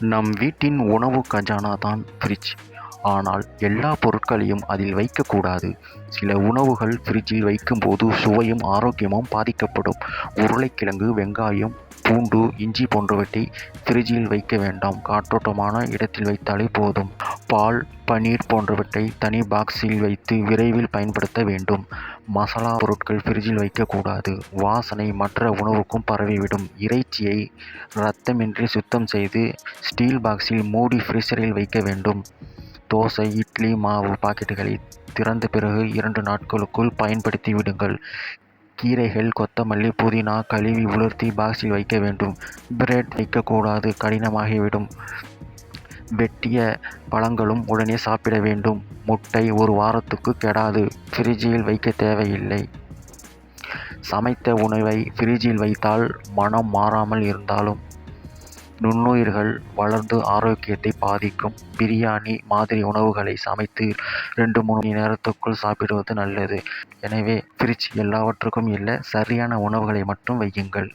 நம் வீட்டின் உணவு கஜானா தான் ஃப்ரிட்ஜ் ஆனால் எல்லா பொருட்களையும் அதில் வைக்கக்கூடாது சில உணவுகள் ஃப்ரிட்ஜில் வைக்கும்போது சுவையும் ஆரோக்கியமும் பாதிக்கப்படும். உருளைக்கிழங்கு வெங்காயம் பூண்டு இஞ்சி போன்றவற்றை ஃப்ரிட்ஜில் வைக்க வேண்டாம். காற்றோட்டமான இடத்தில் வைத்தாலே போதும். பால் பனீர் போன்றவற்றை தனி பாக்ஸில் வைத்து விரைவில் பயன்படுத்த வேண்டும். மசாலா பொருட்கள் ஃப்ரிட்ஜில் வைக்கக்கூடாது. வாசனை மற்ற உணவுக்கும் பரவிவிடும். இறைச்சியை இரத்தமின்றி சுத்தம் செய்து ஸ்டீல் பாக்ஸில் மூடி ஃப்ரீசரில் வைக்க வேண்டும். தோசை இட்லி மாவு பாக்கெட்டுகளை திறந்த பிறகு இரண்டு நாட்களுக்குள் பயன்படுத்தி விடுங்கள். கீரைகள் கொத்தமல்லி புதினா கழுவி உலர்த்தி பாக்ஸில் வைக்க வேண்டும். பிரெட் வைக்கக்கூடாது கடினமாகிவிடும். வெட்டிய பழங்களும் உடனே சாப்பிட வேண்டும். முட்டை ஒரு வாரத்துக்கு கெடாது ஃப்ரிட்ஜில் வைக்க தேவையில்லை. சமைத்த உணவை ஃப்ரிட்ஜில் வைத்தால் மனம் மாறாமல் இருந்தாலும் நுண்ணுயிர்கள் வளர்ந்து ஆரோக்கியத்தை பாதிக்கும். பிரியாணி மாதிரி உணவுகளை சமைத்து ரெண்டு மூணு மணி நேரத்துக்குள் சாப்பிடுவது நல்லது. எனவே ஃப்ரிட்ஜ் எல்லாவற்றுக்கும் இல்லை சரியான உணவுகளை மட்டும் வையுங்கள்.